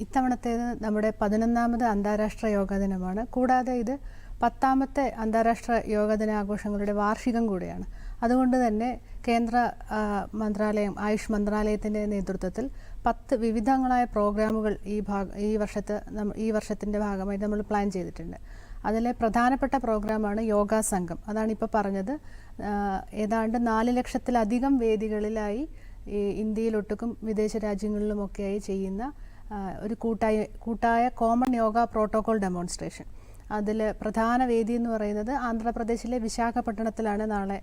ഇത്തവണത്തേത് നമ്മുടെ പതിനൊന്നാമത് അന്താരാഷ്ട്ര യോഗാ ദിനമാണ്. കൂടാതെ ഇത് പത്താമത്തെ അന്താരാഷ്ട്ര യോഗാ ദിനാഘോഷങ്ങളുടെ വാർഷികം കൂടിയാണ്. അതുകൊണ്ട് തന്നെ കേന്ദ്ര മന്ത്രാലയം ആയുഷ് മന്ത്രാലയത്തിന്റെ നേതൃത്വത്തിൽ പത്ത് വിവിധങ്ങളായ പ്രോഗ്രാമുകൾ ഈ ഭാഗ ഈ വർഷത്തെ ഈ വർഷത്തിന്റെ ഭാഗമായി നമ്മൾ പ്ലാൻ ചെയ്തിട്ടുണ്ട്. അതിലെ പ്രധാനപ്പെട്ട പ്രോഗ്രാമാണ് യോഗാ സംഘം. അതാണ് ഇപ്പോൾ പറഞ്ഞത്. ഏതാണ്ട് നാല് ലക്ഷത്തിലധികം വേദികളിലായി ഇന്ത്യയിലൊട്ടുക്കും വിദേശ രാജ്യങ്ങളിലുമൊക്കെയായി ചെയ്യുന്ന ഒരു കൂട്ടായ കൂട്ടായ കോമൺ യോഗ പ്രോട്ടോകോൾ ഡെമോൺസ്ട്രേഷൻ. അതിൽ പ്രധാന വേദി എന്ന് പറയുന്നത് ആന്ധ്രാപ്രദേശിലെ വിശാഖപട്ടണത്തിലാണ് നാളെ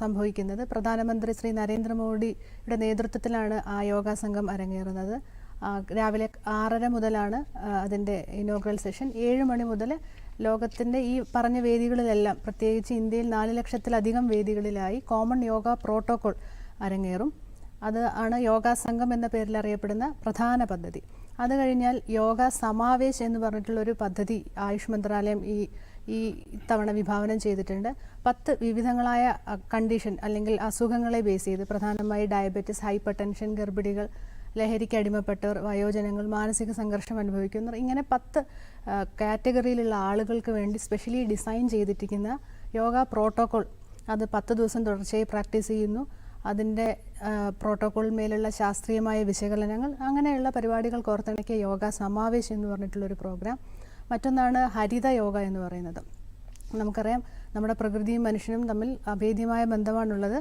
സംഭവിക്കുന്നത്. പ്രധാനമന്ത്രി ശ്രീ നരേന്ദ്രമോദിയുടെ നേതൃത്വത്തിലാണ് ആ യോഗ സംഘം അരങ്ങേറുന്നത്. രാവിലെ ആറര മുതലാണ് അതിന്റെ ഇനോഗ്രൽ സെഷൻ. ഏഴ് മണി മുതൽ ലോകത്തിന്റെ ഈ പറഞ്ഞ വേദികളിലെല്ലാം പ്രത്യേകിച്ച് ഇന്ത്യയിൽ നാല് ലക്ഷത്തിലധികം വേദികളിലായി കോമൺ യോഗ പ്രോട്ടോകോൾ അരങ്ങേറും. അത് ആണ് യോഗ സംഘം എന്ന പേരിൽ അറിയപ്പെടുന്ന പ്രധാന പദ്ധതി. അത് കഴിഞ്ഞാൽ യോഗ സമാവേശ് എന്ന് പറഞ്ഞിട്ടുള്ള ഒരു പദ്ധതി ആയുഷ് മന്ത്രാലയം ഈ ഈ തവണ വിഭാവനം ചെയ്തിട്ടുണ്ട്. പത്ത് വിവിധങ്ങളായ കണ്ടീഷൻ അല്ലെങ്കിൽ അസുഖങ്ങളെ ബേസ് ചെയ്ത് പ്രധാനമായി ഡയബറ്റിസ് ഹൈപ്പർ ടെൻഷൻ ഗർഭിണികൾ ലഹരിക്ക് അടിമപ്പെട്ടവർ വയോജനങ്ങൾ മാനസിക സംഘർഷം അനുഭവിക്കുന്നവർ ഇങ്ങനെ പത്ത് കാറ്റഗറിയിലുള്ള ആളുകൾക്ക് വേണ്ടി സ്പെഷ്യലി ഡിസൈൻ ചെയ്തിരിക്കുന്ന യോഗ പ്രോട്ടോകോൾ അത് പത്ത് ദിവസം തുടർച്ചയായി പ്രാക്ടീസ് ചെയ്യുന്നു. അതിന്റെ മേലുള്ള ശാസ്ത്രീയമായ വിശകലനങ്ങൾ അങ്ങനെയുള്ള പരിപാടികൾ കോർത്തിണക്കിയ യോഗ സമാവേശം എന്ന് പറഞ്ഞിട്ടുള്ളൊരു പ്രോഗ്രാം. മറ്റൊന്നാണ് ഹരിത യോഗ എന്ന് പറയുന്നത്. നമുക്കറിയാം നമ്മുടെ പ്രകൃതിയും മനുഷ്യനും തമ്മിൽ അഭേദ്യമായ ബന്ധമാണുള്ളത്.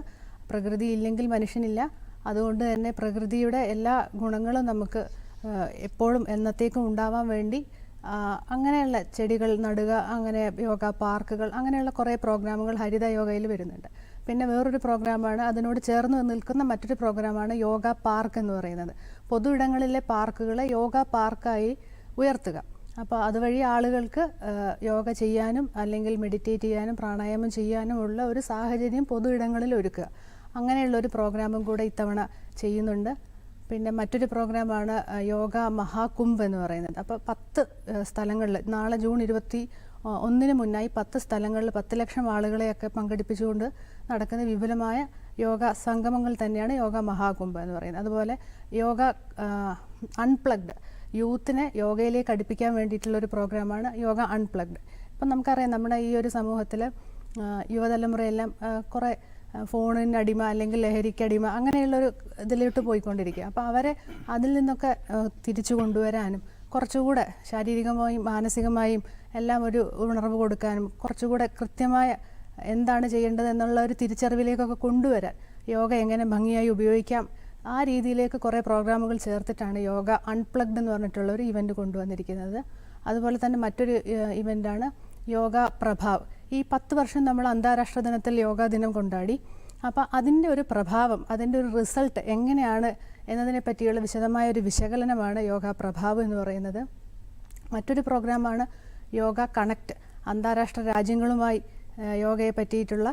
പ്രകൃതി ഇല്ലെങ്കിൽ മനുഷ്യനില്ല. അതുകൊണ്ട് തന്നെ പ്രകൃതിയുടെ എല്ലാ ഗുണങ്ങളും നമുക്ക് എപ്പോഴും എന്നത്തേക്കും ഉണ്ടാവാൻ വേണ്ടി അങ്ങനെയുള്ള ചെടികൾ നടുക അങ്ങനെ യോഗ പാർക്കുകൾ അങ്ങനെയുള്ള കുറേ പ്രോഗ്രാമുകൾ ഹരിത യോഗയിൽ വരുന്നുണ്ട്. പിന്നെ വേറൊരു പ്രോഗ്രാമാണ് അതിനോട് ചേർന്ന് നിൽക്കുന്ന മറ്റൊരു പ്രോഗ്രാമാണ് യോഗ പാർക്ക് എന്ന് പറയുന്നത്. പൊതു ഇടങ്ങളിലെ പാർക്കുകളെ യോഗ പാർക്കായി ഉയർത്തുക. അപ്പോൾ അതുവഴി ആളുകൾക്ക് യോഗ ചെയ്യാനും അല്ലെങ്കിൽ മെഡിറ്റേറ്റ് ചെയ്യാനും പ്രാണായാമം ചെയ്യാനും ഉള്ള ഒരു സാഹചര്യം പൊതു ഇടങ്ങളിൽ ഒരുക്കുക. അങ്ങനെയുള്ള ഒരു പ്രോഗ്രാമും കൂടെ ഇത്തവണ ചെയ്യുന്നുണ്ട്. പിന്നെ മറ്റൊരു പ്രോഗ്രാമാണ് യോഗ മഹാകുംഭ് എന്ന് പറയുന്നത്. അപ്പോൾ പത്ത് സ്ഥലങ്ങളിൽ നാളെ ജൂൺ ഇരുപത്തി ഒന്നിന് മുന്നായി പത്ത് സ്ഥലങ്ങളിൽ പത്ത് ലക്ഷം ആളുകളെയൊക്കെ പങ്കെടുപ്പിച്ചുകൊണ്ട് നടക്കുന്ന വിപുലമായ യോഗ സംഗമങ്ങൾ തന്നെയാണ് യോഗ മഹാകുംഭ് എന്ന് പറയുന്നത്. അതുപോലെ യോഗ അൺപ്ലഗ്ഡ് യൂത്തിനെ യോഗയിലേക്ക് അടുപ്പിക്കാൻ വേണ്ടിയിട്ടുള്ളൊരു പ്രോഗ്രാമാണ് യോഗ അൺപ്ലഗ്ഡ്. ഇപ്പം നമുക്കറിയാം നമ്മുടെ ഈ ഒരു സമൂഹത്തിൽ യുവതലമുറയെല്ലാം കുറേ ഫോണിന് അടിമ അല്ലെങ്കിൽ ലഹരിക്ക് അടിമ അങ്ങനെയുള്ളൊരു ഇതിലോട്ട് പോയിക്കൊണ്ടിരിക്കുക. അപ്പോൾ അവരെ അതിൽ നിന്നൊക്കെ തിരിച്ചു കൊണ്ടുവരാനും കുറച്ചുകൂടെ ശാരീരികമായും മാനസികമായും എല്ലാം ഒരു ഉണർവ് കൊടുക്കാനും കുറച്ചുകൂടെ കൃത്യമായ എന്താണ് ചെയ്യേണ്ടത് എന്നുള്ള ഒരു തിരിച്ചറിവിലേക്കൊക്കെ കൊണ്ടുവരാൻ യോഗ എങ്ങനെ ഭംഗിയായി ഉപയോഗിക്കാം ആ രീതിയിലേക്ക് കുറേ പ്രോഗ്രാമുകൾ ചേർത്തിട്ടാണ് യോഗ അൺപ്ലഗ്ഡ് എന്ന് പറഞ്ഞിട്ടുള്ള ഒരു ഇവന്റ് കൊണ്ടുവന്നിരിക്കുന്നത്. അതുപോലെ തന്നെ മറ്റൊരു ഇവന്റാണ് യോഗ പ്രഭാവ്. ഈ പത്ത് വർഷം നമ്മൾ അന്താരാഷ്ട്ര ദിനത്തിൽ യോഗാ ദിനം കൊണ്ടാടി. അപ്പോൾ അതിന്റെ ഒരു പ്രഭാവം അതിന്റെ ഒരു റിസൾട്ട് എങ്ങനെയാണ് എന്നതിനെ പറ്റിയുള്ള വിശദമായ ഒരു വിശകലനമാണ് യോഗ പ്രഭാവ് എന്ന് പറയുന്നത്. മറ്റൊരു പ്രോഗ്രാമാണ് യോഗ കണക്റ്റ് അന്താരാഷ്ട്ര രാജ്യങ്ങളുമായി യോഗയെ പറ്റിയിട്ടുള്ള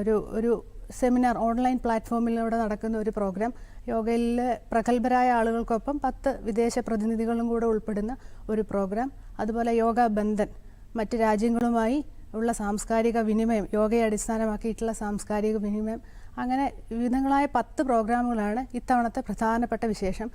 ഒരു ഒരു സെമിനാർ ഓൺലൈൻ പ്ലാറ്റ്ഫോമിലൂടെ നടക്കുന്ന ഒരു പ്രോഗ്രാം. യോഗയിൽ പ്രഗത്ഭരായ ആളുകൾക്കൊപ്പം പത്ത് വിദേശ പ്രതിനിധികളും കൂടെ ഉൾപ്പെടുന്ന ഒരു പ്രോഗ്രാം. അതുപോലെ യോഗ ബന്ധൻ മറ്റ് രാജ്യങ്ങളുമായി ഉള്ള സാംസ്കാരിക വിനിമയം യോഗയെ അടിസ്ഥാനമാക്കിയിട്ടുള്ള സാംസ്കാരിക വിനിമയം അങ്ങനെ വിവിധങ്ങളായ പത്ത് പ്രോഗ്രാമുകളാണ് ഇത്തവണത്തെ പ്രധാനപ്പെട്ട വിശേഷം.